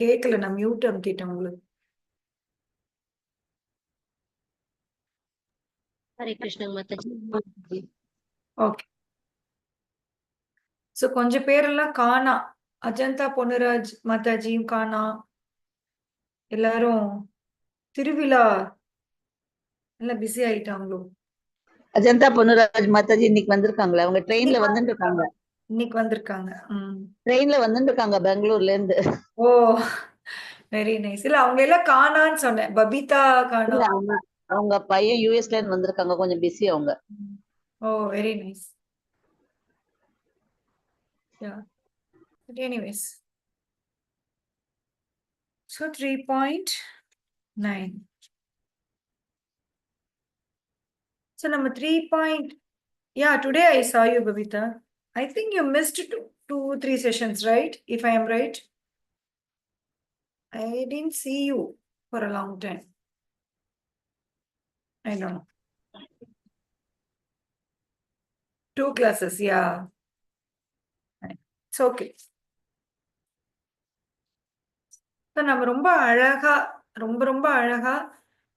கேட்கல நான் மியூட் அமுத்திட்டேன் உங்களுக்கு. ஹரே கிருஷ்ண மாதாஜி ஓகே. ஸோ கொஞ்சம் பேரெல்லாம் காணா. அஜந்தா பொன்னுராஜ் மாதாஜியும் காணா. எல்லாரும் திருவிழா. எல்லாம் பிஸி ஆயிட்டாங்களோ. அஜந்தா பொன்னுராஜ் மாதாஜி இன்னைக்கு வந்திருக்காங்களே அவங்க ட்ரெயின்ல வந்துட்டு இருக்காங்க. இன்னைக்கு வந்திருக்காங்க. ட்ரெயின்ல வந்துட்டு இருக்காங்க பெங்களூர்ல இருந்து ஓ வெரி நைஸ் இல்ல அவங்க எல்லாம் காணான்னு சொன்னேன். பபிதா காணா அவங்க பையன் யூஎஸ்ல இருந்து வந்திருக்காங்க. கொஞ்சம் பிஸி அவங்க. ஓ very nice anyways so three point nine so நம்ம three point yeah today I saw you Babitha I think you missed two two three sessions right If I am right I didn't see you for a long time I don't know. Two classes, yeah. It's okay. So, நம்ம ரொம்ப அழகா ரொம்ப ரொம்ப அழகா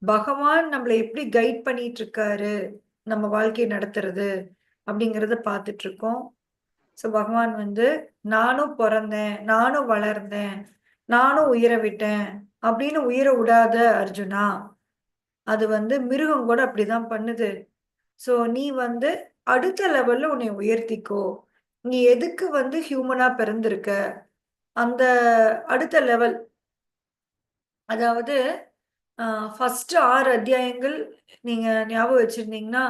பகவான் நம்மளை எப்படி guide பண்ணிட்டு இருக்காரு நம்ம வாழ்க்கையை நடத்துறது அப்படிங்கிறத பார்த்துட்டு இருக்கோம் ஸோ பகவான் வந்து நானும் பிறந்தேன் நானும் வளர்ந்தேன் நானும் உயிரை விட்டேன் அப்படின்னு உயிரை விடாத அர்ஜுனா அது வந்து மிருகம் கூட அப்படிதான் பண்ணுது. ஸோ நீ வந்து அடுத்த லெவல்ல உன்னை உயர்த்திக்கோ. நீ எதுக்கு வந்து ஹியூமனா பிறந்திருக்க? அந்த அடுத்த லெவல் அதாவது ஃபர்ஸ்ட் ஆறு அத்தியாயங்கள் நீங்க ஞாபகம் வச்சிருந்தீங்கன்னா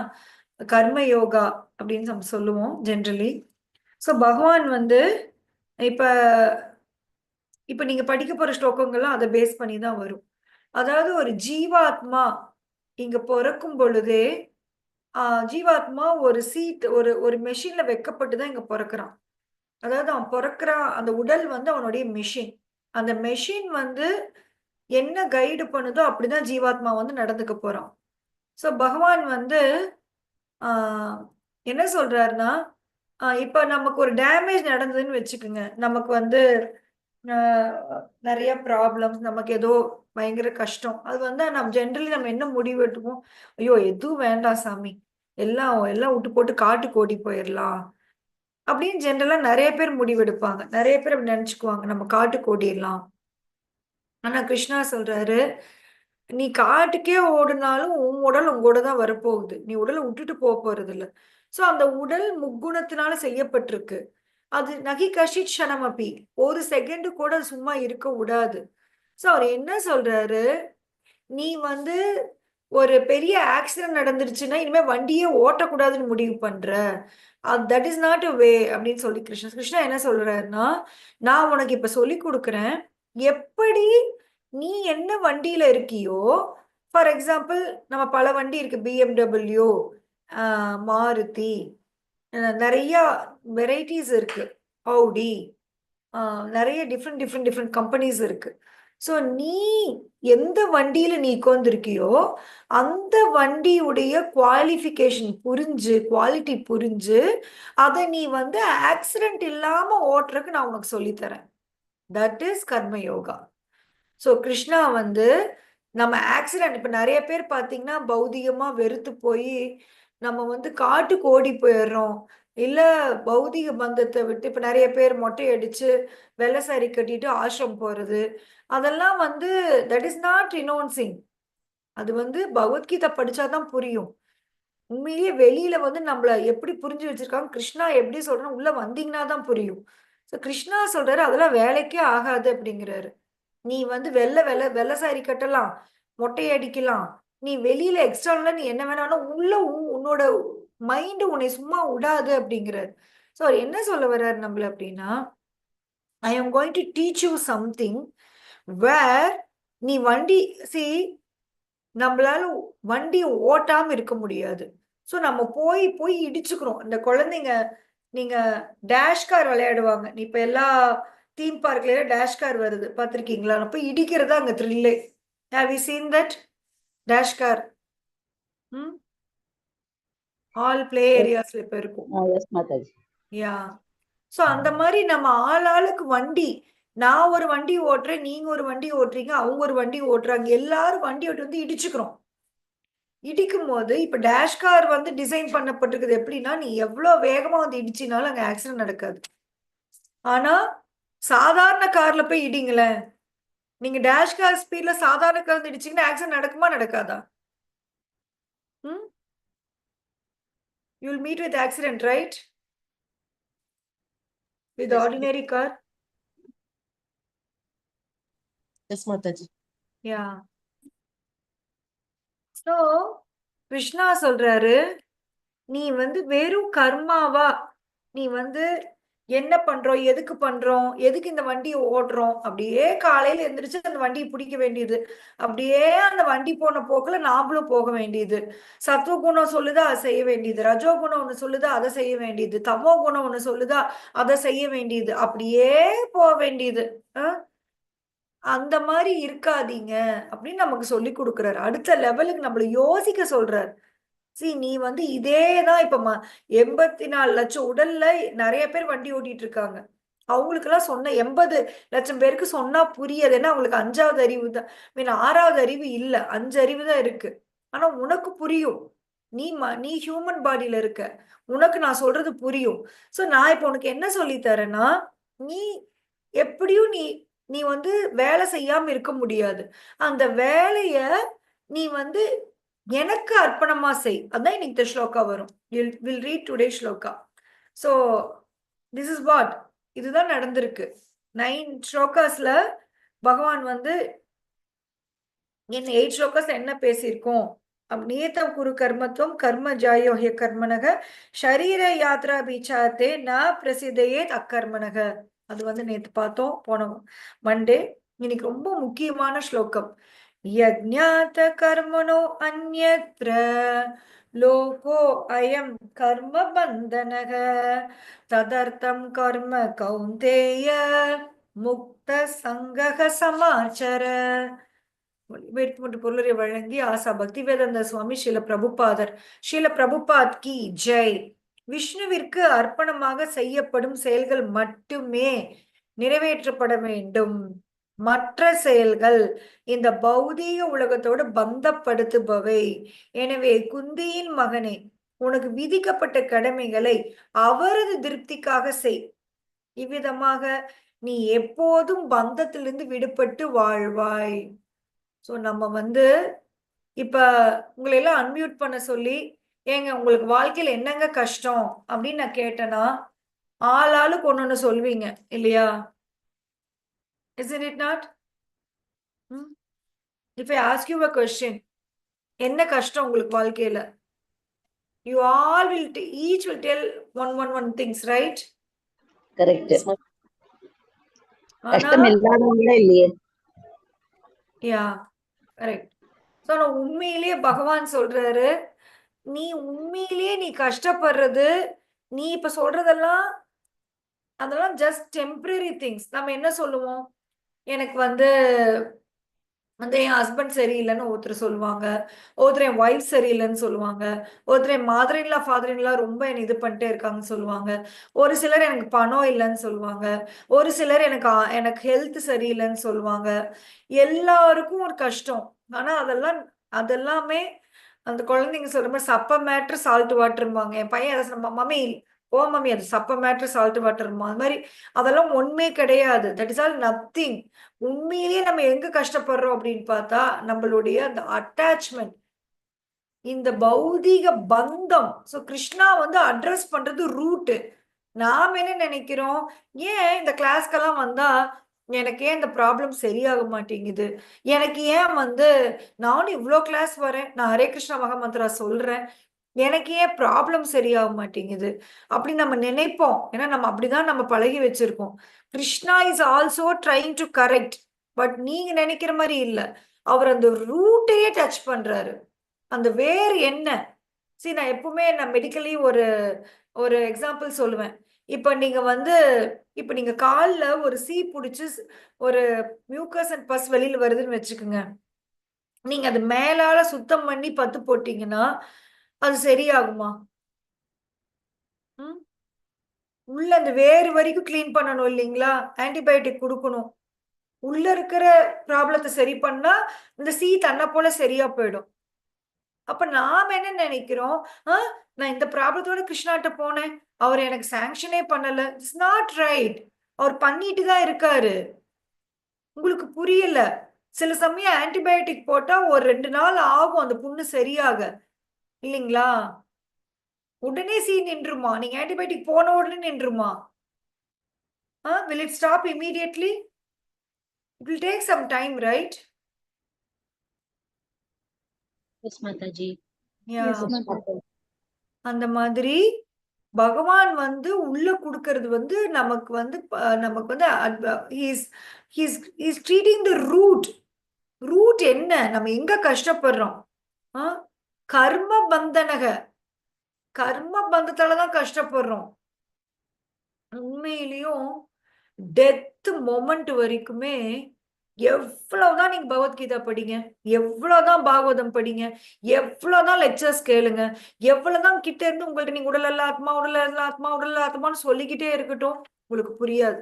கர்ம யோகா அப்படின்னு நம்ம சொல்லுவோம் ஜென்ரலி ஸோ பகவான் வந்து இப்போ இப்போ நீங்கள் படிக்க போகிற ஸ்லோகங்கள்லாம் அதை பேஸ் பண்ணி தான் வரும். அதாவது ஒரு ஜீவாத்மா இங்கே பிறக்கும் பொழுதே ஜீவாத்மா ஒரு சீட் ஒரு ஒரு மெஷினில் வைக்கப்பட்டு தான் இங்கே பிறக்கிறான். அதாவது அவன் பிறக்கிறான் அந்த உடல் வந்து அவனுடைய மெஷின் அந்த மெஷின் வந்து என்ன கைடு பண்ணுதோ அப்படிதான் ஜீவாத்மா வந்து நடந்துக்க போறான். ஸோ பகவான் வந்து என்ன சொல்றாருன்னா இப்ப நமக்கு ஒரு டேமேஜ் நடந்ததுன்னு வச்சுக்கோங்க. நமக்கு வந்து நிறைய ப்ராப்ளம்ஸ் நமக்கு ஏதோ பயங்கர கஷ்டம். அது வந்து நம்ம ஜென்ரலி நம்ம என்ன முடிவு எடுப்போம்? ஐயோ எதுவும் வேண்டாம் சாமி. எல்லாம் எல்லாம் விட்டு போட்டு காட்டுக்கு ஓடி போயிடலாம் அப்படின்னு ஜென்ரலா நிறைய பேர் முடிவெடுப்பாங்க நிறைய பேர் அப்படி நினைச்சுக்குவாங்க. நம்ம காட்டுக்கு ஓடிடலாம் ஆனா கிருஷ்ணா சொல்றாரு நீ காட்டுக்கே ஓடினாலும் உன் உடல் உங்களோட தான் வரப்போகுது. நீ உடலை விட்டுட்டு போக போறது இல்லை ஸோ அந்த உடல் முக்குணத்தினால செய்யப்பட்டிருக்கு. அது நகி கஷித் ஷனமபி ஒரு செகண்ட் கூட சும்மா இருக்க விடாது ஸோ அவர் என்ன சொல்றாரு? நீ வந்து ஒரு பெரிய ஆக்சிடென்ட் நடந்துருச்சுன்னா இனிமே வண்டியே ஓட்டக்கூடாதுன்னு முடிவு பண்ற. That is not a way அப்படின்னு சொல்லி கிருஷ்ணன் கிருஷ்ணா என்ன சொல்றாருன்னா நான் உனக்கு இப்ப சொல்லி கொடுக்குறேன். எப்படி நீ என்ன வண்டியில இருக்கியோ ஃபார் எக்ஸாம்பிள் நம்ம பல வண்டி இருக்கு பிஎம்டபிள்யூ மாருதி. நிறைய வெரைட்டிஸ் இருக்கு. ஹவுடி நிறைய டிஃப்ரெண்ட் டிஃப்ரெண்ட் டிஃப்ரெண்ட் கம்பெனிஸ் இருக்கு. ஸோ நீ எந்த வண்டியில் நீ உட்காந்துருக்கியோ அந்த வண்டியுடைய குவாலிஃபிகேஷன் புரிஞ்சு குவாலிட்டி புரிஞ்சு அதை நீ வந்து ஆக்சிடென்ட் இல்லாமல் ஓட்டுறதுக்கு நான் உனக்கு சொல்லித்தரேன். தட் இஸ் கர்ம யோகா. ஸோ கிருஷ்ணா வந்து நம்ம ஆக்சிடென்ட் இப்போ நிறைய பேர் பார்த்தீங்கன்னா பௌதிகமாக வெறுத்து போய் நம்ம வந்து காட்டுக்கு ஓடி போயிடுறோம். இல்ல பௌதிக பந்தத்தை விட்டு இப்ப நிறைய பேர் மொட்டை அடிச்சு வெள்ளை சாரி கட்டிட்டு ஆசிரம் போறது. அதெல்லாம் வந்து தட் இஸ் நாட் ரினோன்சிங் அது வந்து பகவத்கீதை படிச்சாதான் புரியும். உண்மையிலேயே வெளியில வந்து நம்மள எப்படி புரிஞ்சு வச்சிருக்காங்க கிருஷ்ணா எப்படி சொல்றேன்னு உள்ள வந்தீங்கன்னா தான் புரியும். ஸோ கிருஷ்ணா சொல்றாரு அதெல்லாம் வேலைக்கே ஆகாது அப்படிங்கிறாரு. நீ வந்து வெள்ளை வெள்ளை வெள்ளை சாரி கட்டலாம் மொட்டை அடிக்கலாம் நீ வெளியில எக்ஸ்டர்னல நீ என்ன வேணாலும் உள்ள உன்னோட மைண்ட் உன்னை சும்மா விடாது அப்படிங்கிறார். ஸோ அவர் என்ன சொல்ல வர்றாரு நம்மள அப்படின்னா I am going to teach you something where நீ வண்டி சி நம்மளால வண்டி ஓட்டாம இருக்க முடியாது. ஸோ நம்ம போய் போய் இடிச்சுக்கிறோம். இந்த குழந்தைங்க நீங்க டேஷ் கார் விளையாடுவாங்க. இப்ப எல்லா தீம் பார்க்லயே டேஷ் கார் வருது. பார்த்துருக்கீங்களா? நான் போய் இடிக்கிறதா அங்க த்ரில்லே have you seen that dash car hmm all play ஏரியாஸ்ல இப்ப இருக்கும். எஸ் மாதாஜி யா சோ அந்த மாதிரி நம்ம ஆள் ஆளுக்கு வண்டி நான் ஒரு வண்டி ஓட்டுறேன் நீங்க ஒரு வண்டி ஓட்டுறீங்க அவங்க ஒரு வண்டி ஓட்டுறாங்க எல்லாரும் வண்டி ஓட்டி வந்து இடிச்சுக்கிறோம். இடிக்கும் போது இப்ப டேஷ் கார் வந்து டிசைன் பண்ணப்பட்டிருக்குது எப்படின்னா நீ எவ்வளவு வேகமா வந்து இடிச்சினாலும் அங்க ஆக்சிடென்ட் நடக்காது. ஆனா சாதாரண கார்ல போய் இடிங்களேன். நீங்க டேஷ் கார் ஸ்பீட்ல சாதாரண கார் இடிச்சீங்கன்னா ஆக்சிடென்ட் நடக்குமா நடக்காதா? ம் you will meet with accident right with ordinary car yes Mataji yeah so Krishna சொல்றாரு நீ வந்து வெறும் கர்மாவா? நீ வந்து என்ன பண்றோம்? எதுக்கு பண்றோம்? எதுக்கு இந்த வண்டியை ஓட்டுறோம்? அப்படியே காலையில எந்திரிச்சு அந்த வண்டியை பிடிக்க வேண்டியது. அப்படியே அந்த வண்டி போன போக்குல நாமளும் போக வேண்டியது. சத்துவ குணம் சொல்லுதா? அதை செய்ய வேண்டியது. ரஜோ குணம் ஒண்ணு சொல்லுதா? அதை செய்ய வேண்டியது. தமோ குணம் ஒண்ணு சொல்லுதா? அதை செய்ய வேண்டியது. அப்படியே போக வேண்டியது. அந்த மாதிரி இருக்காதீங்க அப்படின்னு நமக்கு சொல்லி கொடுக்குறாரு. அடுத்த லெவலுக்கு நம்மள யோசிக்க சொல்றாரு. சி நீ வந்து இதேதான் இப்ப ம எண்பத்தி நாலு லட்சம் உடல்ல நிறைய பேர் வண்டி ஓட்டிட்டு இருக்காங்க அவங்களுக்கு எல்லாம் சொன்ன எண்பது லட்சம் பேருக்கு சொன்னா புரியாது. ஏன்னா அவங்களுக்கு அஞ்சாவது அறிவு தான். மீன் ஆறாவது அறிவு இல்ல. அஞ்சு அறிவு தான் இருக்கு. ஆனா உனக்கு புரியும். நீ ம நீ ஹியூமன் பாடியில இருக்க. உனக்கு நான் சொல்றது புரியும். சோ நான் இப்ப உனக்கு என்ன சொல்லி தரேன்னா நீ எப்படியும் நீ நீ வந்து வேலை செய்யாம இருக்க முடியாது. அந்த வேலைய நீ வந்து எனக்கு அர்ப்பணமா செய். அதான் இன்னைக்கு இந்த ஸ்லோகா வரும். Will read today shloka. So this is what இதுதான் நடந்திருக்கு. நைன் ஸ்லோகாஸ்ல பகவான் வந்து என்ன எயிட் ஸ்லோகாஸ் என்ன பேசியிருக்கோம்? நியதம் குரு கர்மத்துவம் கர்ம ஜாயோஹ்ய கர்மனக ஷரீர யாத்ரா பீச்சாத்தே ந பிரசிதையே அக்கர்மனக. அது வந்து நேத்து பார்த்தோம் போனோம். மண்டே இன்னைக்கு ரொம்ப முக்கியமான ஸ்லோகம். யஜ்ஞாத கர்மணோ அந்யத்ர லோகோ அயம் கர்ம பந்தனக ததர்த்தம் கர்ம கௌந்தேய முக்த சங்கக சமாச்சர வேட்புமட்டு பொருளரை வழங்கி ஆசா பக்தி வேதாந்த சுவாமி ஸ்ரீல பிரபுபாதர். ஸ்ரீல பிரபுபாத் கி ஜெய். விஷ்ணுவிற்கு அர்ப்பணமாக செய்யப்படும் செயல்கள் மட்டுமே நிறைவேற்றப்பட வேண்டும். மற்ற செயல்கள் இந்த பௌதீக உலகத்தோடு பந்தப்படுத்துபவை. எனவே குந்தியின் மகனே உனக்கு விதிக்கப்பட்ட கடமைகளை அவரது திருப்திக்காக செய். இவ்விதமாக நீ எப்போதும் பந்தத்திலிருந்து விடுபட்டு வாழ்வாய். ஸோ நம்ம வந்து இப்ப உங்களை எல்லாம் அன்மியூட் பண்ண சொல்லி ஏங்க உங்களுக்கு வாழ்க்கையில என்னங்க கஷ்டம் அப்படின்னு நான் கேட்டேன்னா ஆளாளுக்கு ஆளுக்கு சொல்வீங்க இல்லையா? Is it not if I ask you a question என்ன கஷ்டம் உங்களுக்கு வாழ்க்கையில? You all will each will tell one one one things right correct கஷ்டம் இல்லாதவங்களே இல்லையே. யா கரெக்ட் ஸோ நான் உண்மையிலேயே பகவான் சொல்றாரு நீ உண்மையிலேயே நீ கஷ்டப்படுறது நீ இப்ப சொல்றதெல்லாம் அதெல்லாம் ஜஸ்ட் டெம்பரரி திங்ஸ் நம்ம என்ன சொல்லுவோம்? எனக்கு வந்து வந்து என் ஹஸ்பண்ட் சரியில்லைன்னு ஒருத்தர் சொல்லுவாங்க. ஒருத்தர் என் ஒய்ஃப் சரியில்லைன்னு சொல்லுவாங்க. ஒருத்தர் என் மாதரின்லா ஃபாதரின்லாம் ரொம்ப என்னை இது பண்ணிட்டே இருக்காங்கன்னு சொல்லுவாங்க. ஒரு சிலர் எனக்கு பணம் இல்லைன்னு சொல்லுவாங்க. ஒரு சிலர் எனக்கு எனக்கு ஹெல்த் சரியில்லைன்னு சொல்லுவாங்க. எல்லாருக்கும் ஒரு கஷ்டம். ஆனால் அதெல்லாம் அதெல்லாமே அந்த குழந்தைங்க சொல்ற மாதிரி சப்ப மேட்ரு சால்ட் வாட்டர்ம்பாங்க என் பையன் அதை சொன்ன மம்மி ஓ மம்மி அது சப்ப மேட்ரு சால்ட் வாட்டர் அது மாதிரி அதெல்லாம் ஒண்ணுமே கிடையாது. தட் இஸ் ஆல் நத்திங் உண்மையிலேயே நம்ம எங்க கஷ்டப்படுறோம் அப்படின்னு பார்த்தா நம்மளுடைய அந்த அட்டாச்மெண்ட் இந்த பௌதீக பந்தம். ஸோ கிருஷ்ணா வந்து அட்ரஸ் பண்றது ரூட்டு நாம் என்ன நினைக்கிறோம்? ஏன் இந்த கிளாஸ்க்கெல்லாம் வந்தா எனக்கு ஏன் இந்த ப்ராப்ளம் சரியாக மாட்டேங்குது? எனக்கு ஏன் வந்து நானும் இவ்வளோ கிளாஸ் வரேன். நான் ஹரே கிருஷ்ணா மகாமந்திரா சொல்றேன். எனக்கு ஏன் ப்ராப்ளம் சரியாக மாட்டேங்குது. அப்படி நம்ம நினைப்போம். ஏன்னா நம்ம அப்படிதான் நம்ம பழகி வச்சிருக்கோம். Krishna is also trying to correct but நீங்க நினைக்கிற மாதிரி இல்லை. அவர் அந்த ரூட்டையே டச் பண்றாரு. அந்த வேர் என்ன? சரி நான் எப்பவுமே நான் மெடிக்கலி ஒரு ஒரு எக்ஸாம்பிள் சொல்லுவேன். இப்போ நீங்க வந்து இப்போ நீங்க காலில் ஒரு சீ பிடிச்சி ஒரு மியூக்கஸ் அண்ட் பஸ் வெளியில் வருதுன்னு வச்சுக்கோங்க. நீங்க அது மேலால சுத்தம் பண்ணி பத்து போட்டீங்கன்னா அது சரியாகுமா? ம். உள்ள அந்த வேறு வரைக்கும் க்ளீன் பண்ணணும் இல்லைங்களா? ஆன்டிபயோட்டிக் கொடுக்கணும். உள்ள இருக்கிற ப்ராப்ளத்தை சரி பண்ணா இந்த சீ தன்னை போல சரியா போயிடும். அப்ப நாம என்ன நினைக்கிறோம்? நான் இந்த ப்ராப்ளத்தோட கிருஷ்ணாட்ட போனேன். அவர் எனக்கு சாங்ஷனே பண்ணல. இட்ஸ் நாட் ரைட் அவர் பண்ணிட்டு தான் இருக்காரு. உங்களுக்கு புரியல. சில சமயம் ஆன்டிபயோட்டிக் போட்டா ஒரு ரெண்டு நாள் ஆகும் அந்த புண்ணு சரியாக. இல்லைங்களா? உடனே சீ நின்றுமா? நீங்க ஆன்டிபயோட்டிக் போன உடனே நின்றுமா? ஆ will it stop immediately it will take some time right. அந்த மாதிரி பகவான் வந்து உள்ள கொடுக்கறது வந்து நமக்கு வந்து நமக்கு வந்து ட்ரீட்டிங் த ரூட் ரூட் என்ன? நம்ம எங்க கஷ்டப்படுறோம்? ஆ? கர்ம பந்தனக. கர்ம பந்தத்தாலதான் கஷ்டப்படுறோம். உண்மையிலையும் டெத் மொமெண்ட் வரைக்குமே எவ்வளவுதான் நீங்க பகவத்கீதா படிங்க எவ்வளவுதான் பாகவதம் படிங்க எவ்வளவுதான் லெக்சர்ஸ் கேளுங்க எவ்வளவுதான் கிட்ட இருந்து உங்கள்ட்ட நீங்க உடல் ஆத்மா உடல் ஆத்மா உடல் ஆத்மான்னு சொல்லிக்கிட்டே இருக்கட்டும் உங்களுக்கு புரியாது.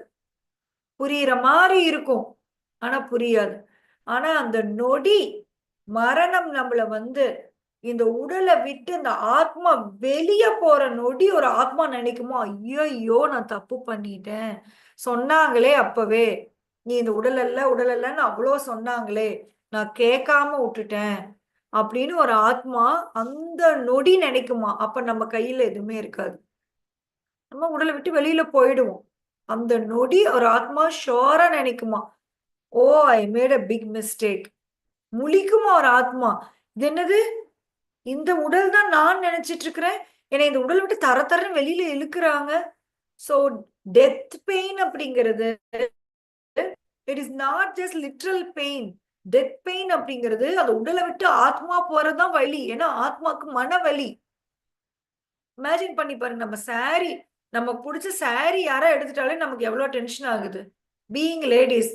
புரியுற மாதிரி இருக்கும் ஆனா புரியாது. ஆனா அந்த நொடி மரணம் நம்மள வந்து இந்த உடலை விட்டு இந்த ஆத்மா வெளிய போற நொடி ஒரு ஆத்மா நினைக்குமோ ஐயோ நான் தப்பு பண்ணிட்டேன். சொன்னாங்களே அப்பவே. நீ இந்த உடல் அல்ல உடல் அல்லன்னு அவ்வளோ சொன்னாங்களே. நான் கேட்காம விட்டுட்டேன். அப்படின்னு ஒரு ஆத்மா அந்த நொடி நினைக்குமா? அப்ப நம்ம கையில எதுவுமே இருக்காது. நம்ம உடலை விட்டு வெளியில போயிடுவோம். அந்த நொடி ஒரு ஆத்மா ஷோரா நினைக்குமா? ஓ I made a big mistake முழிக்குமா ஒரு ஆத்மா? இது என்னது? இந்த உடல் தான் நான் நினைச்சிட்டு இருக்கிறேன் என்னை இந்த உடல் விட்டு தர தரன்னு வெளியில இழுக்கிறாங்க. ஸோ டெத் பெயின் அப்படிங்கிறது it is not just literal pain death pain அப்படிங்கிறது அந்த உடலை விட்டு ஆத்மா போறதுதான் வலி ஏன்னா ஆத்மாக்கு மன வலி இமேஜின் பண்ணி பாருங்க நம்ம சாரி நமக்கு பிடிச்ச சாரி யாரா எடுத்துட்டாலே நமக்கு எவ்வளோ டென்ஷன் ஆகுது. பீயிங் லேடிஸ்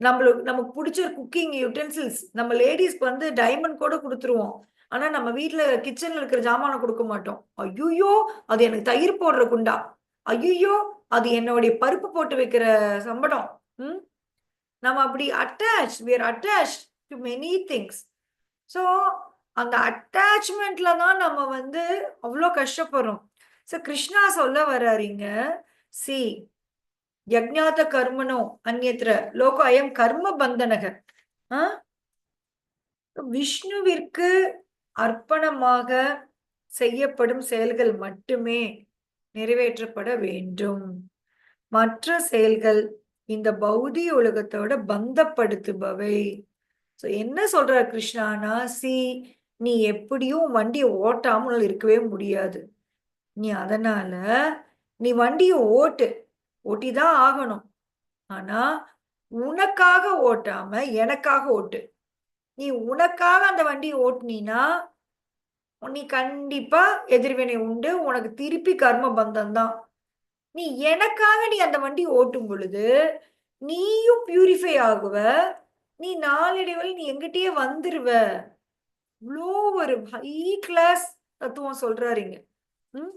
நம்மளுக்கு நமக்கு பிடிச்ச குக்கிங் யூட்டென்சில்ஸ் நம்ம லேடிஸ்க்கு வந்து டைமண்ட் கூட கொடுத்துருவோம். ஆனா நம்ம வீட்டுல கிச்சன்ல இருக்கிற ஜாமானை கொடுக்க மாட்டோம். ஐயோ அது எனக்கு தயிர் போடுற குண்டா. ஐயோ அது என்னுடைய பருப்பு போட்டு வைக்கிற சம்படம். ம்? நம்ம அப்படி attach we attach to many things so அந்த அட்டாச்மெண்ட்ல தான் நம்ம வந்து அவ்வளோ கஷ்டப்படுறோம். ஸோ கிருஷ்ணா சொல்ல வர்றாருங்க சி யஜ்ஞாத கர்மனோ அந்நியத்திர லோக அயம் கர்ம பந்தனக. ஆ? விஷ்ணுவிற்கு அர்ப்பணமாக செய்யப்படும் செயல்கள் மட்டுமே நிறைவேற்றப்பட வேண்டும். மற்ற செயல்கள் இந்த பௌதிக உலகத்தோட பந்தப்படுத்துபவை. ஸோ என்ன சொல்றார் கிருஷ்ணானா சி நீ எப்படியும் வண்டியை ஓட்டாமல் இருக்கவே முடியாது. நீ அதனால நீ வண்டியை ஓட்டு. ஓட்டி தான் ஆகணும். ஆனா உனக்காக ஓட்டாம எனக்காக ஓட்டு. நீ உனக்காக அந்த வண்டியை ஓட்டுனீனா நீ கண்டிப்பா எதிர்வினை உண்டு உனக்கு திருப்பி கர்ம பந்தம் தான் நீ எனக்காக நீ அந்த வண்டி ஓட்டும் பொழுது நீயும் பியூரிஃபை ஆகுவ நீ நாளடைவில் நீ எங்கிட்டயே வந்துருவ. இவ்வளோ ஒரு ஹை கிளாஸ் தத்துவம் சொல்றாருங்க. ம்?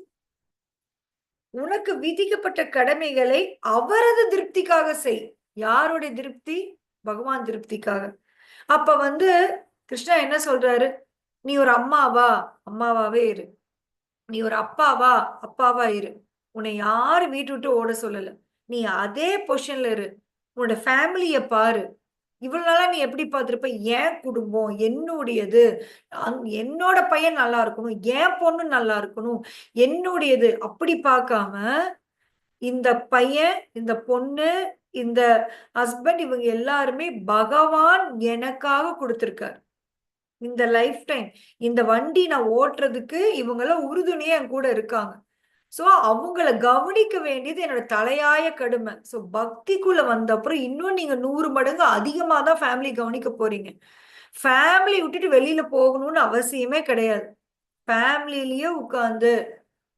உனக்கு விதிக்கப்பட்ட கடமைகளை அவரது திருப்திக்காக செய். யாருடைய திருப்தி? பகவான் திருப்திக்காக. அப்ப வந்து கிருஷ்ணா என்ன சொல்றாரு? நீ ஒரு அம்மாவா? அம்மாவாவே இரு. நீ ஒரு அப்பாவா? அப்பாவா இரு. உன்னை யாரும் வீட்டு விட்டு ஓட சொல்லல. நீ அதே பொசிஷன்ல இரு. உன்னோட ஃபேமிலிய பாரு. இவ்வளவு நாளா நீ எப்படி பார்த்துருப்ப? என் குடும்பம் என்னுடையது. அந்- என்னோட பையன் நல்லா இருக்கணும். என் பொண்ணு நல்லா இருக்கணும். என்னுடையது. அப்படி பார்க்காம இந்த பையன் இந்த பொண்ணு இந்த ஹஸ்பண்ட் இவங்க எல்லாருமே பகவான் எனக்காக கொடுத்துருக்காரு. இந்த லைஃப் டைம் இந்த வண்டி நான் ஓட்டுறதுக்கு இவங்கெல்லாம் உறுதுணையா என் கூட இருக்காங்க. ஸோ அவங்கள கவனிக்க வேண்டியது என்னோட தலையாய கடுமை. ஸோ பக்திக்குள்ள வந்த அப்புறம் இன்னும் நீங்க நூறு மடங்கு அதிகமாக தான் ஃபேமிலி கவனிக்க போறீங்க. ஃபேமிலி விட்டுட்டு வெளியில போகணும்னு அவசியமே கிடையாது. ஃபேமிலிலேயே உட்காந்து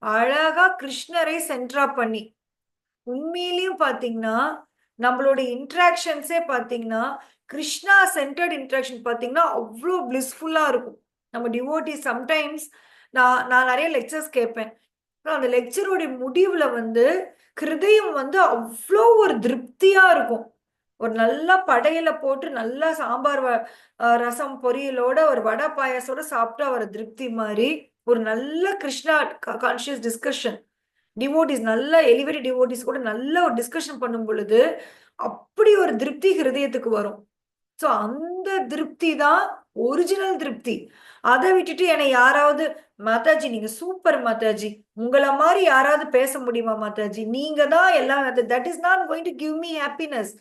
அழகா கிருஷ்ணரை சென்ட்ரா பண்ணி உண்மையிலையும் பாத்தீங்கன்னா நம்மளோட இன்ட்ராக்ஷன்ஸே பாத்தீங்கன்னா கிருஷ்ணா சென்டர்ட் இன்ட்ராக்ஷன் பார்த்தீங்கன்னா அவ்வளோ பிளிஸ்ஃபுல்லாக இருக்கும். நம்ம டிவோட்டி சம்டைம்ஸ் நான் நான் நிறைய லெக்சர்ஸ் கேட்பேன். அப்புறம் அந்த லெக்சரோட முடிவில் வந்து ஹிருதயம் வந்து அவ்வளோ ஒரு திருப்தியாக இருக்கும். ஒரு நல்ல படையில போட்டு நல்லா சாம்பார் வ- ரசம் பொரியலோட ஒரு வடை பாயாசோட சாப்பிட்டா வர திருப்தி மாதிரி ஒரு நல்ல கிருஷ்ணா கான்சியஸ் டிஸ்கஷன் டிவோட்டிஸ் நல்ல எலிவேட்டட் டிவோட்டிஸ் கூட நல்ல ஒரு டிஸ்கஷன் பண்ணும் பொழுது அப்படி ஒரு திருப்தி ஹிருதயத்துக்கு வரும். ஸோ அந்த திருப்தி தான் ஒரிஜினல் திருப்தி. அதை விட்டுட்டு என்னை யாராவது மாதாஜி நீங்க சூப்பர் மாதாஜி. உங்களை மாதிரி யாராவது பேச முடியுமா மாதாஜி? நீங்க தான் எல்லாம் that is not going to give me happiness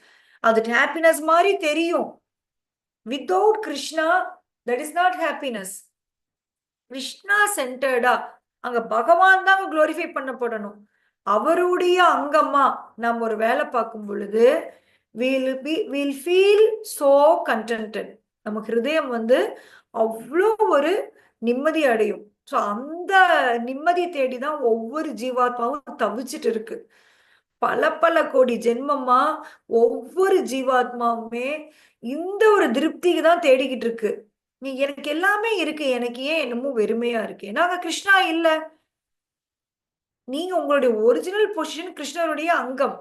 அது ஹாப்பினஸ் மாதிரி தெரியும். Without Krishna that is not happiness Krishna சென்டர்டா அங்க பகவான் தான் குளோரிஃபை பண்ணப்படணும். அவருடைய அங்கமா நம்ம ஒரு வேலை பார்க்கும் பொழுது we'll be we'll feel so contented நம்ம ஹிருதயம் வந்து அவ்வளோ ஒரு நிம்மதி அடையும். ஸோ அந்த நிம்மதி தேடி தான் ஒவ்வொரு ஜீவாத்மாவும் தவிச்சிட்டு இருக்கு. பல பல கோடி ஜென்மமா ஒவ்வொரு ஜீவாத்மாவுமே இந்த ஒரு திருப்திக்கு தான் தேடிக்கிட்டு இருக்கு. நீ எனக்கு எல்லாமே இருக்கு. எனக்கு ஏன் என்னமோ வெறுமையா இருக்கு? ஏன்னா அங்க கிருஷ்ணா இல்லை? நீங்க உங்களுடைய ஒரிஜினல் பொசிஷன் கிருஷ்ணருடைய அங்கம்.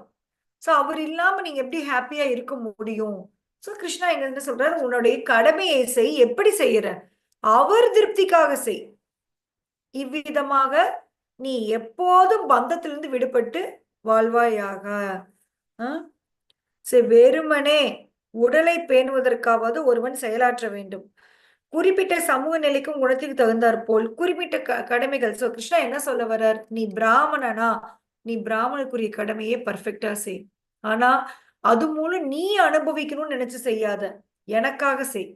ஸோ அவர் இல்லாம நீங்க எப்படி ஹாப்பியா இருக்க முடியும்? ஸோ கிருஷ்ணா என்ன சொல்றாரு? உன்னுடைய கடமையை செய். எப்படி செய்யற? அவர் திருப்திக்காக செய். இவ்விதமாக நீ எப்போதும் பந்தத்திலிருந்து விடுபட்டு வாழ்வாயாக. ஆ? சரி வெறுமனே உடலை பேணுவதற்காவது ஒருவன் செயலாற்ற வேண்டும். குறிப்பிட்ட சமூக நிலைக்கும் குணத்துக்கு தகுந்தாற் போல் குறிப்பிட்ட க கடமைகள். ஸோ கிருஷ்ணா என்ன சொல்ல வர்றார்? நீ பிராமணனா? நீ பிராமணனுக்குரிய கடமையே பர்ஃபெக்டா செய். ஆனா அது மூலம் நீ அனுபவிக்கணும்னு நினைச்சு செய்யாத. எனக்காக செய்.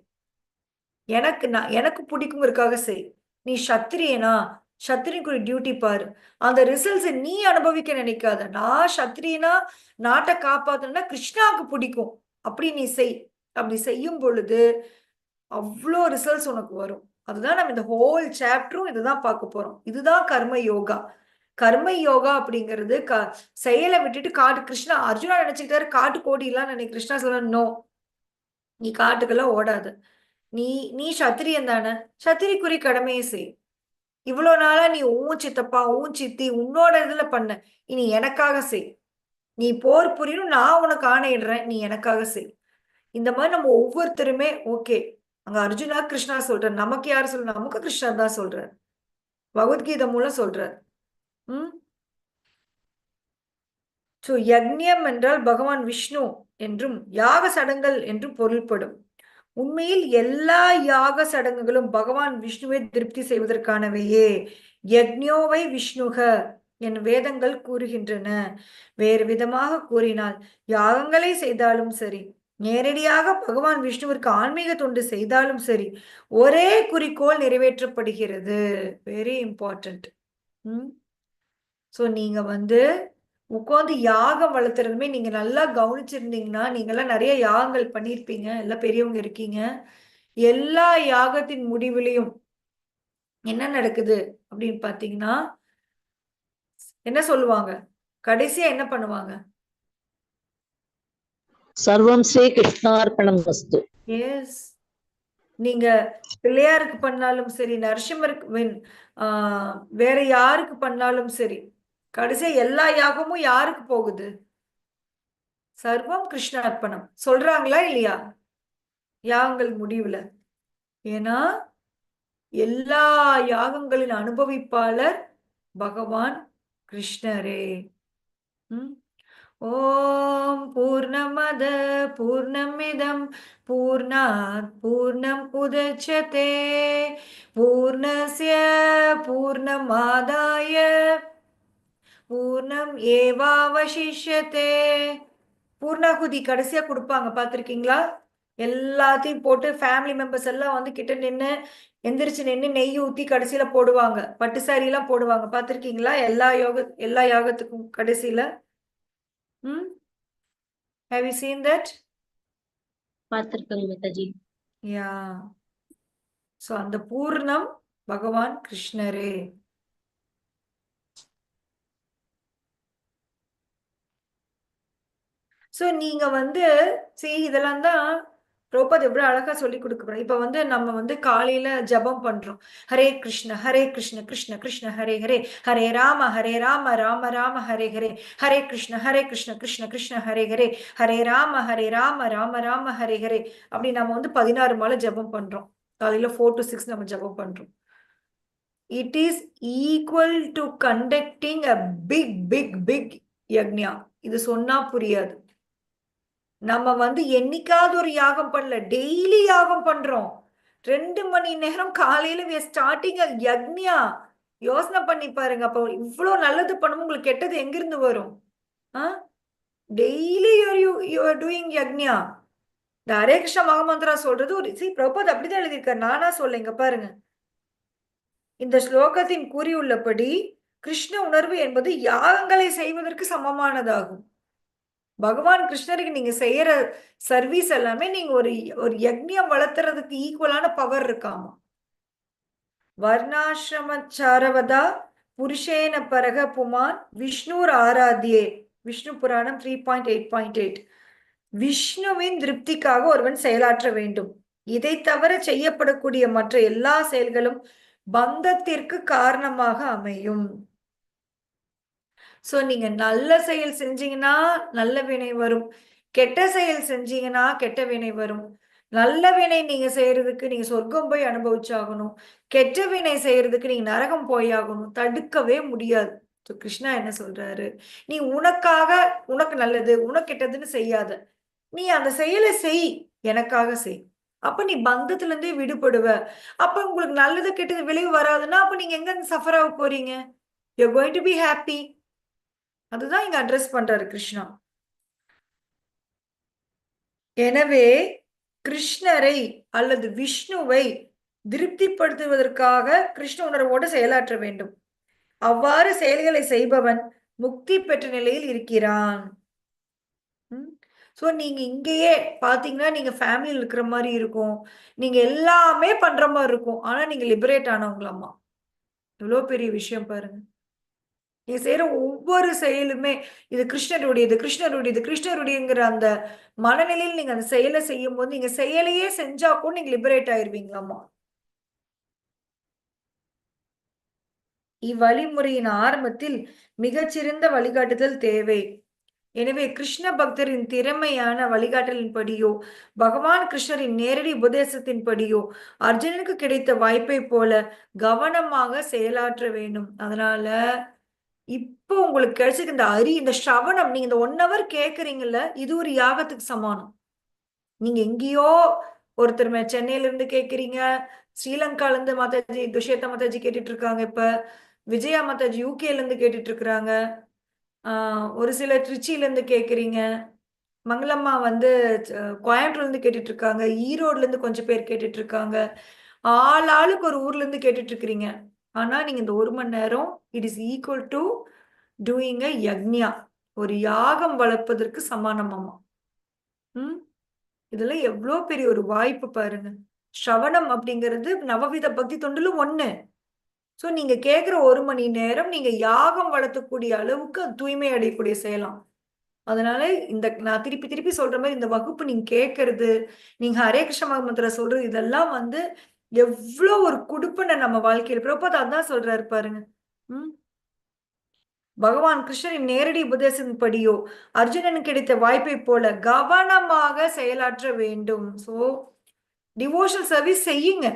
எனக்கு நான் எனக்கு பிடிக்குங்கிறதுக்காக செய். நீ சத்திரியனா? சத்திரியனுக்குரிய டியூட்டி பாரு. அந்த ரிசல்ட்ஸை நீ அனுபவிக்க நினைக்காத. நான் சத்திரியனா? நாட்டை காப்பாத்தணும்னா கிருஷ்ணாவுக்கு பிடிக்கும். அப்படி நீ செய். அப்படி செய்யும் பொழுது அவ்வளோ ரிசல்ட்ஸ் உனக்கு வரும். அதுதான் நம்ம இந்த ஹோல் சாப்டரும் இதுதான் பார்க்க போறோம். இதுதான் கர்ம யோகா. கர்ம யோகா அப்படிங்கிறது க செயலை விட்டுட்டு காட்டு கிருஷ்ணா அர்ஜுனா நினைச்சுக்கிட்டாரு காட்டு கோடிலாம் நினை கிருஷ்ணா சொல்ல நோ நீ காட்டுக்கெல்லாம் ஓடாது. நீ நீ சத்திரியன் தானே. சத்திரிக்குரிய கடமையை செய். இவ்வளோ நாளா நீ உன் சித்தப்பா உன் சித்தி உன்னோட இதுல பண்ண. இனி எனக்காக செய். நீ போர் புரியணும் நான் உனக்கு ஆணையிடுறேன். நீ எனக்காக செய். இந்த மாதிரி நம்ம ஒவ்வொருத்தருமே ஓகே அங்க அர்ஜுனா கிருஷ்ணா சொல்றார். நமக்கு யார் சொல்ற நமக்கு கிருஷ்ணா தான் சொல்றார். பகவத்கீதை மூலம் சொல்றார். ம். யக்ஞம் என்றால் பகவான் விஷ்ணு என்றும் யாக சடங்குகள் என்றும் பொருள்படும். உண்மையில் எல்லா யாக சடங்குகளும் பகவான் விஷ்ணுவை திருப்தி செய்வதற்கானவையே. யக்ஞோவை விஷ்ணுக என் வேதங்கள் கூறுகின்றன. வேறு விதமாக கூறினால் யாகங்களை செய்தாலும் சரி நேரடியாக பகவான் விஷ்ணுவிற்கு ஆன்மீக தொண்டு செய்தாலும் சரி ஒரே குறிக்கோள் நிறைவேற்றப்படுகிறது. வெரி இம்பார்ட்டன்ட் ம். ஸோ நீங்க வந்து உட்காந்து யாகம் வளர்த்துறதுமே நீங்க நல்லா கவனிச்சிருந்தீங்கன்னா நீங்கெல்லாம் நிறைய யாகங்கள் பண்ணியிருப்பீங்க எல்லாம் பெரியவங்க இருக்கீங்க. எல்லா யாகத்தின் முடிவிலையும் என்ன நடக்குது அப்படின்னு பார்த்தீங்கன்னா என்ன சொல்லுவாங்க? கடைசியா என்ன பண்ணுவாங்க? சர்வம் ஸ்ரீ கிருஷ்ணார்ப்பணம் வஸ்து. எஸ் நீங்க பிள்ளையாருக்கு பண்ணாலும் சரி நரசிம்மருக்கு மீன் ஆஹ் வேற யாருக்கு பண்ணாலும் சரி கடைசியா எல்லா யாகமும் யாருக்கு போகுது? சர்வம் கிருஷ்ண அர்ப்பணம் சொல்றாங்களா இல்லையா? யாகங்கள் முடிவுல. ஏன்னா எல்லா யாகங்களின் அனுபவிப்பாளர் பகவான் கிருஷ்ணரே. ம்? ஓம் பூர்ணமத பூர்ணமிதம். பூர்ணாத் பூர்ணம் உதச்சதே. பூர்ணஸ்ய பூர்ணமாதாய. பூர்ணம் ஏவாவசிஷ்யதே. பூர்ணாகுதி கடைசியா கொடுப்பாங்க பார்த்திருக்கீங்களா? எல்லாத்தையும் போட்டு ஃபேமிலி மெம்பர்ஸ் எல்லாம் வந்து கிட்ட நின்று எந்திரிச்சு நின்று நெய் ஊத்தி கடைசியில போடுவாங்க. பட்டு சாரி எல்லாம் போடுவாங்க பார்த்திருக்கீங்களா? எல்லா யோக எல்லா யாகத்துக்கும் கடைசியில. ம்? ஹேவ் யூ சீன் தட் பார்த்திருக்கேங்க மாதாஜி யா ஸோ அந்த பூர்ணம் பகவான் கிருஷ்ணரே. ஸோ நீங்க வந்து சரி இதெல்லாம் தான் பிரபுபாத் எவ்வளோ அழகா சொல்லி கொடுக்குறோம் இப்போ வந்து நம்ம வந்து காலையில ஜெபம் பண்றோம். ஹரே கிருஷ்ண ஹரே கிருஷ்ண கிருஷ்ண கிருஷ்ண ஹரே ஹரே. ஹரே ராம ஹரே ராம ராம ராம ஹரே ஹரே. ஹரே கிருஷ்ண ஹரே கிருஷ்ண கிருஷ்ண கிருஷ்ண ஹரே ஹரே. ஹரே ராம ஹரே ராம ராம ராம ஹரே ஹரே. அப்படி நம்ம வந்து பதினாறு மாலை ஜெபம் பண்றோம். காலையில ஃபோர் டு சிக்ஸ் நம்ம ஜெபம் பண்றோம். It is equal to conducting a big big big yagna இது சொன்னா புரியாது. நம்ம வந்து என்னைக்காவது ஒரு யாகம் பண்ணல டெய்லி யாகம் பண்றோம். ரெண்டு மணி நேரம் காலையில ஸ்டார்டிங் are யக்ஞா. யோசனை பண்ணி பாருங்க அப்போ இவ்வளோ நல்லது பண்ணும் உங்களுக்கு கெட்டது எங்கிருந்து வரும்? ஆ? Daily your you you are doing yagna. இந்த ஹரே கிருஷ்ண மகாமந்திரா சொல்றது ஒரு சி பிரபுபாத் அப்படிதான் எழுதியிருக்காரு நானா சொல்ல இங்க பாருங்க. இந்த ஸ்லோகத்தின் கூறியுள்ளபடி கிருஷ்ண உணர்வு என்பது யாகங்களை செய்வதற்கு சமமானதாகும். பகவான் கிருஷ்ணருக்கு நீங்க செய்யற சர்வீஸ் எல்லாமே நீங்க ஒரு ஒரு யக்ஞம் வளர்த்துறதுக்கு ஈக்குவலான பவர் இருக்காமா? வர்ணாசிரமச்சாரவதா புருஷேன பரக புமான் விஷ்ணுர் ஆராத்தியே. Vishnu Puranam three point eight point eight விஷ்ணுவின் திருப்திக்காக ஒருவன் செயலாற்ற வேண்டும். இதை தவிர செய்யப்படக்கூடிய மற்ற எல்லா செயல்களும் பந்தத்திற்கு காரணமாக அமையும். ஸோ நீங்க நல்ல செயல் செஞ்சீங்கன்னா நல்ல வினை வரும். கெட்ட செயல் செஞ்சீங்கன்னா கெட்ட வினை வரும். நல்ல வினை நீங்க செய்யறதுக்கு நீங்க சொர்க்கம் போய் அனுபவிச்சாகணும். கெட்ட வினை செய்யறதுக்கு நீங்க நரகம் போயாகணும் தடுக்கவே முடியாது. ஸோ கிருஷ்ணா என்ன சொல்றாரு? நீ உனக்காக உனக்கு நல்லது உனக்கு கெட்டதுன்னு செய்யாத. நீ அந்த செயலை செய். எனக்காக செய். அப்ப நீ பந்தத்துல இருந்தே விடுபடுவ. அப்ப உங்களுக்கு நல்லது கெட்டது விளைவு வராதுன்னா அப்ப நீங்க எங்க சஃபர் ஆக போறீங்க? You going to be happy அதுதான் இங்க அட்ரஸ் பண்றாரு கிருஷ்ணா. எனவே கிருஷ்ணரை அல்லது விஷ்ணுவை திருப்திப்படுத்துவதற்காக கிருஷ்ண உணர்வோடு செயலாற்ற வேண்டும். அவ்வாறு செயல்களை செய்பவன் முக்தி பெற்ற நிலையில் இருக்கிறான். ஸோ நீங்க இங்கேயே பாத்தீங்கன்னா நீங்க ஃபேமிலியில் இருக்கிற மாதிரி இருக்கும். நீங்க எல்லாமே பண்ற மாதிரி இருக்கும். ஆனா நீங்க லிபரேட் ஆனவங்களாம்மா. எவ்வளோ பெரிய விஷயம் பாருங்க. நீ செய்யற ஒவ்வொரு செயலுமே இது கிருஷ்ணருடையது கிருஷ்ணருடையது கிருஷ்ணருடையங்கிற அந்த மனநிலையில் நீங்க அந்த செயலை செய்யும் போது நீங்க செயலையே செஞ்சா கூட நீங்க லிபரேட் ஆயிருவீங்களாமா? இவ்வழிமுறையின் ஆரம்பத்தில் மிகச்சிறந்த வழிகாட்டுதல் தேவை. எனவே கிருஷ்ண பக்தரின் திறமையான வழிகாட்டலின்படியோ பகவான் கிருஷ்ணரின் நேரடி உபதேசத்தின்படியோ அர்ஜுனனுக்கு கிடைத்த வாய்ப்பை போல கவனமாக செயலாற்ற வேண்டும். அதனால இப்போ உங்களுக்கு கிடைச்சிருக்க இந்த அரி இந்த ஸ்ரவணம் நீங்க இந்த ஒன் ஹவர் கேக்குறீங்கல்ல இது ஒரு யாகத்துக்கு சமானம். நீங்க எங்கேயோ ஒருத்தர் மே- சென்னையில இருந்து கேக்குறீங்க ஸ்ரீலங்கால இருந்து மாதாஜி துஷேதா மாதாஜி கேட்டுட்டு இருக்காங்க இப்ப விஜயா மாதாஜி யூகேல இருந்து கேட்டுட்டு இருக்கிறாங்க ஒரு சில திருச்சியில இருந்து கேக்குறீங்க. மங்களம்மா வந்து கோயம்புத்தூர்ல இருந்து கேட்டுட்டு இருக்காங்க ஈரோடுல இருந்து கொஞ்சம் பேர் கேட்டுட்டு இருக்காங்க ஆள் ஆளுக்கு ஒரு ஊர்ல இருந்து கேட்டுட்டு இருக்கிறீங்க ஆனால் நீங்கள் இந்த ஒரு மணி நேரம் it is equal to doing a yagna ஒரு யாகம் வளர்ப்பதற்கு சமானமாமா ம்? இதெல்லாம் எவ்வளோ பெரிய ஒரு வாய்ப்பு பாருங்க. ஸ்ரவணம் அப்படிங்கிறது நவவித பக்தி தொண்டுல ஒன்று ஸோ நீங்க கேட்குற ஒரு மணி நேரம் நீங்க யாகம் வளர்த்தக்கூடிய அளவுக்கு தூய்மை அடையக்கூடிய செய்யலாம் அதனால இந்த நான் திருப்பி திருப்பி சொல்ற மாதிரி இந்த வகுப்பு நீங்க கேட்கறது நீங்க ஹரே கிருஷ்ண மந்திர சொல்றது இதெல்லாம் வந்து எவ்வளோ ஒரு குடுப்பனை நம்ம வாழ்க்கையில். பிரபாத் அதான் சொல்றாரு பாருங்க. ம். பகவான் கிருஷ்ணனின் நேரடி உபதேசப்படியோ அர்ஜுனனுக்கு கிடைத்த வாய்ப்பை போல கவனமாக செயலாற்ற வேண்டும். ஸோ டிவோஷனல் சர்வீஸ் செய்யுங்க.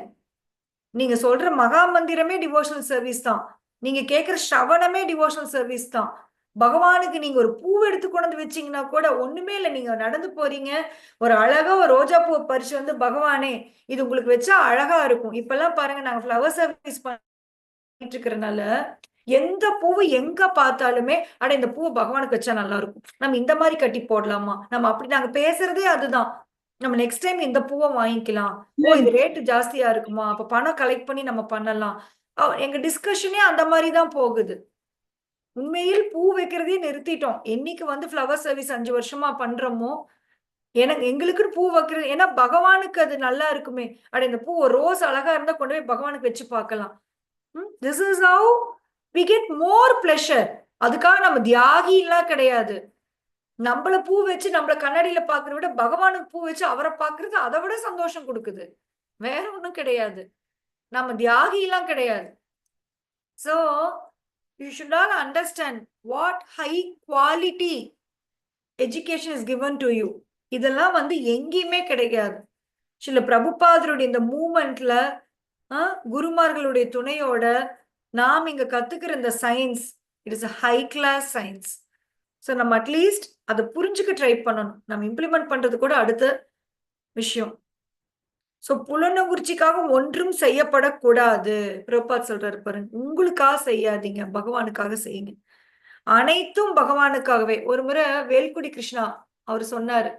நீங்க சொல்ற மகா மந்திரமே டிவோஷனல் சர்வீஸ் தான். நீங்க கேட்குற ஸ்ரவணமே டிவோஷனல் சர்வீஸ் தான். பகவானுக்கு நீங்க ஒரு பூ எடுத்து கொண்டு வந்து வச்சீங்கன்னா கூட ஒண்ணுமே இல்லை. நீங்க நடந்து போறீங்க. ஒரு அழகா ஒரு ரோஜா பூ பறிச்சு வந்து பகவானே இது உங்களுக்கு வச்சா அழகா இருக்கும். இப்பெல்லாம் பாருங்க நாங்க ஃப்ளவர் சர்வீஸ் பண்ணிட்டு இருக்கிறனால எந்த பூவு எங்க பார்த்தாலுமே அட இந்த பூவை பகவானுக்கு வச்சா நல்லா இருக்கும். நம்ம இந்த மாதிரி கட்டி போடலாமா? நம்ம அப்படி நாங்க பேசுறதே அதுதான். நம்ம நெக்ஸ்ட் டைம் இந்த பூவை வாங்கிக்கலாம். ஓ இது ரேட்டு ஜாஸ்தியா இருக்குமா? அப்ப பணம் கலெக்ட் பண்ணி நம்ம பண்ணலாம். எங்க டிஸ்கஷனே அந்த மாதிரி தான் போகுது. உண்மையில் பூ வைக்கிறதே நிறுத்திட்டோம். என்னைக்கு வந்து ஃப்ளவர் சர்வீஸ் அஞ்சு வருஷமா பண்றோமோ? எனக்கு எங்களுக்குன்னு பூ வைக்கிறது ஏன்னா பகவானுக்கு அது நல்லா இருக்குமே. அட இந்த பூ ஒரு ரோஸ் அழகா இருந்தா கொண்டு போய் பகவானுக்கு வச்சு பார்க்கலாம். This is how we get more pleasure அதுக்காக நம்ம தியாகிலாம் கிடையாது. நம்மள பூ வச்சு நம்மள கண்ணாடியில பாக்குறத விட பகவானுக்கு பூ வச்சு அவரை பாக்குறது அதை விட சந்தோஷம் கொடுக்குது. வேற ஒண்ணும் கிடையாது. நம்ம தியாகி எல்லாம் கிடையாது. So you should all understand what high quality education is given to you இதெல்லாம் வந்து எங்கேயுமே கிடைக்காது. சில பிரபுபாதருடைய இந்த மூமெண்ட்ல குருமார்களுடைய துணையோட நாம் இங்க கத்துக்கிற இந்த science it is a high class science so நம்ம அட்லீஸ்ட் அதை புரிஞ்சுக்க ட்ரை பண்ணணும். நம்ம இம்ப்ளிமெண்ட் பண்றது கூட அடுத்த விஷயம். ஸோ புலனுணர்ச்சிக்காக ஒன்றும் செய்யப்படக்கூடாது. பிரபாத் சொல்றாரு பாருங்க. உங்களுக்காக செய்யாதீங்க. பகவானுக்காக செய்யுங்க. அனைத்தும் பகவானுக்காகவே. ஒரு முறை வேல்குடி கிருஷ்ணா அவர் சொன்னாரு.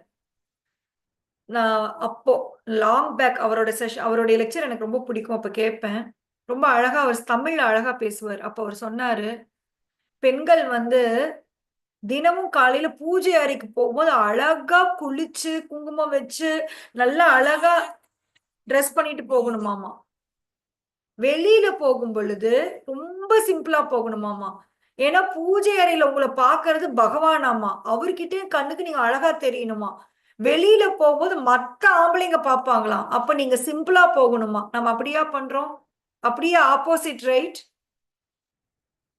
நான் அப்போ லாங் பேக் அவரோட செஷன் அவருடைய லெக்சர் எனக்கு ரொம்ப பிடிக்கும். அப்ப கேட்பேன். ரொம்ப அழகா அவர் தமிழ்ல அழகா பேசுவார். அப்ப அவர் சொன்னாரு பெண்கள் வந்து தினமும் காலையில பூஜை அறைக்கு போகும்போது அழகா குளிச்சு குங்குமம் வச்சு நல்லா அழகா ட்ரெஸ் பண்ணிட்டு போகணுமாமா வெளியில போகும் பொழுது ரொம்ப சிம்பிளா போகணுமாமா ஏன்னா பூஜை அறையில உங்களை பாக்குறது பகவானாமா அவர்கிட்ட கண்ணுக்கு நீங்க அழகா தெரியணுமா? வெளியில போகும்போது மத்த ஆம்பளைங்க பார்ப்பாங்களாம். அப்ப நீங்க சிம்பிளா போகணுமா? நம்ம அப்படியா பண்றோம்? அப்படியே opposite right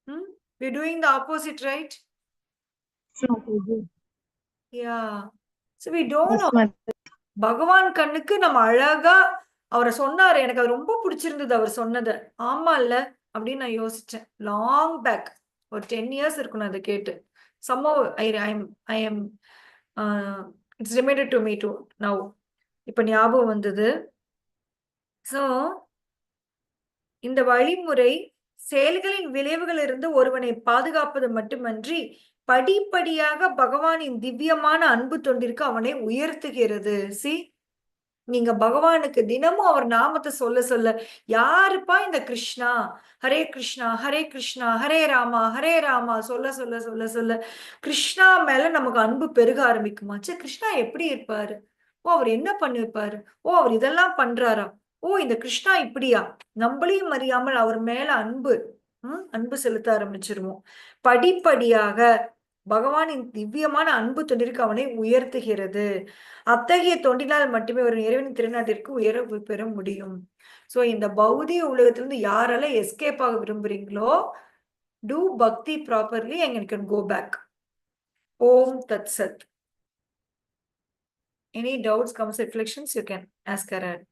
hmm we doing the opposite right yeah so we don't Bhagavan கண்ணுக்கு நம்ம அழகா அவரை சொன்னாரு. எனக்கு அது ரொம்ப பிடிச்சிருந்தது அவர் சொன்னது. ஆமா இல்ல? அப்படின்னு நான் யோசிச்சேன். லாங் பேக் ஒரு டென் இயர்ஸ் இருக்கும் நான் அதை கேட்டு. Somehow I I'm I am it's reminded to me to now இப்போ ஞாபகம் வந்தது. ஸோ இந்த வழிமுறை செயல்களின் விளைவுகளிலிருந்து ஒருவனை பாதுகாப்பது மட்டுமன்றி படிப்படியாக பகவானின் திவ்யமான அன்பு தொண்டிற்கு அவனை உயர்த்துகிறது. சி நீங்க பகவானுக்கு தினமும் அவர் நாமத்தை சொல்ல சொல்ல யாருப்பா இந்த கிருஷ்ணா? ஹரே கிருஷ்ணா ஹரே கிருஷ்ணா ஹரே ராமா ஹரே ராமா சொல்ல சொல்ல சொல்ல சொல்ல கிருஷ்ணா மேல நமக்கு அன்பு பெருக ஆரம்பிக்குமா? சே கிருஷ்ணா எப்படி இருப்பாரு? ஓ அவர் என்ன பண்ணிருப்பாரு? ஓ அவர் இதெல்லாம் பண்றாரா? ஓ இந்த கிருஷ்ணா இப்படியா? நம்மளையும் அறியாமல் அவர் மேல அன்பு ம் அன்பு செலுத்த ஆரம்பிச்சிருவோம். படிப்படியாக பகவானின் திவ்யமான அன்பு தொண்டிற்கு அவனை உயர்த்துகிறது. அத்தகைய தொண்டினால் மட்டுமே ஒரு இறைவனின் திருநாட்டிற்கு உயர பெற முடியும். ஸோ இந்த பௌதிக உலகத்திலிருந்து யாரெல்லாம் எஸ்கேப் ஆக விரும்புறீங்களோ do bhakti properly and can go back ஓம் தத் சத் any doubts comes reflections you can ask her at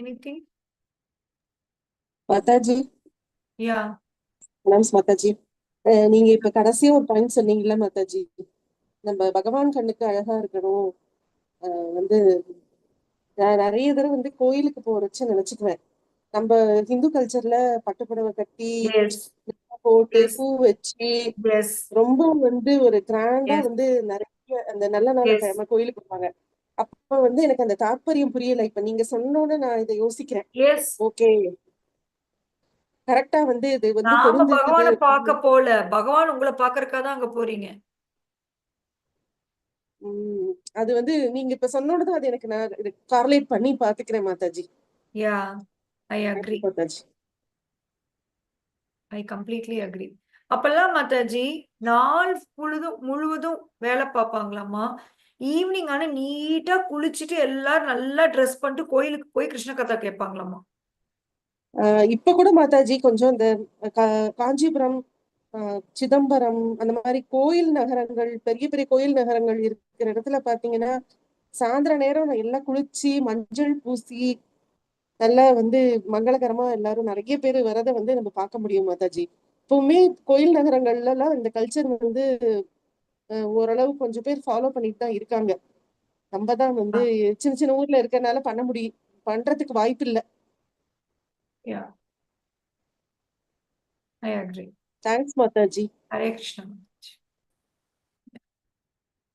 anything? Mataji. Yeah. நம்ஸ் மாதாஜி. நீங்க இப்ப கடைசியா ஒரு பாயிண்ட் சொன்னீங்கல்ல மாதாஜி. நம்ம பகவான் கண்ணுக்கு அழகா இருக்கணும். வந்து நான் நிறைய தடவை வந்து கோயிலுக்கு போறச்சு நினைச்சுக்குவேன். நம்ம ஹிந்து கல்ச்சர்ல பட்டுப்புடவை கட்டி போட்டு. பூ வச்சு ரொம்ப வந்து ஒரு கிராண்டா. வந்து நிறைய அந்த நல்ல நாள். கிழமை கோயிலுக்கு போவாங்க. அப்ப வந்து எனக்கு அந்த தாற்பயம் புரியல. இப்ப நீங்க சொன்னோன்னு நான் இதை யோசிக்கிறேன். ஓகே. கரெக்டா வந்து இது வந்து பகவானை பார்க்க போல. பகவான் உங்களை பார்க்கறதுக்காக தான் அங்க போறீங்க. உம் அது வந்து நீங்க இப்ப சொன்னோடதான் அது எனக்கு நான் கார்லேட் பண்ணி பாத்துக்கிறேன் Mataji. Yeah I agree Mataji. I completely agree அப்பெல்லாம் மாதாஜி நாள் முழுதும் முழுவதும் வேலை பார்ப்பாங்களாமா ஈவினிங் ஆனா நீட்டா குளிச்சுட்டு எல்லாரும் நல்லா ட்ரெஸ் பண்ணிட்டு கோயிலுக்கு போய் கிருஷ்ண கதா கேட்பாங்களாமா? ஆஹ் இப்ப கூட மாதாஜி கொஞ்சம் இந்த கா- காஞ்சிபுரம் ஆஹ் சிதம்பரம் அந்த மாதிரி கோயில் நகரங்கள் பெரிய பெரிய கோயில் நகரங்கள் இருக்கிற இடத்துல பாத்தீங்கன்னா சாயந்தர நேரம் எல்லாம் குளிச்சு மஞ்சள் பூசி நல்லா வந்து மங்களகரமா எல்லாரும் நிறைய பேர் வரதை வந்து நம்ம பார்க்க முடியும் மாதாஜி. இப்பவுமே கோயில் நகரங்கள்ல எல்லாம் இந்த கல்ச்சர் வந்து ஓரளவு கொஞ்சம் பேர் ஃபாலோ பண்ணிட்டு தான் இருக்காங்க. நம்ம தான் வந்து சின்ன சின்ன ஊர்ல இருக்கறனால பண்ண முடியும் பண்றதுக்கு வாய்ப்பு இல்ல. Yeah I agree thanks Mataji Hare Krishna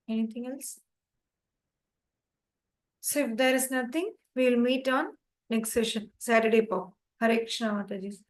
Anything else? So if there is nothing, we will meet on next session, Saturday, Pop. Hare Krishna, Mataji.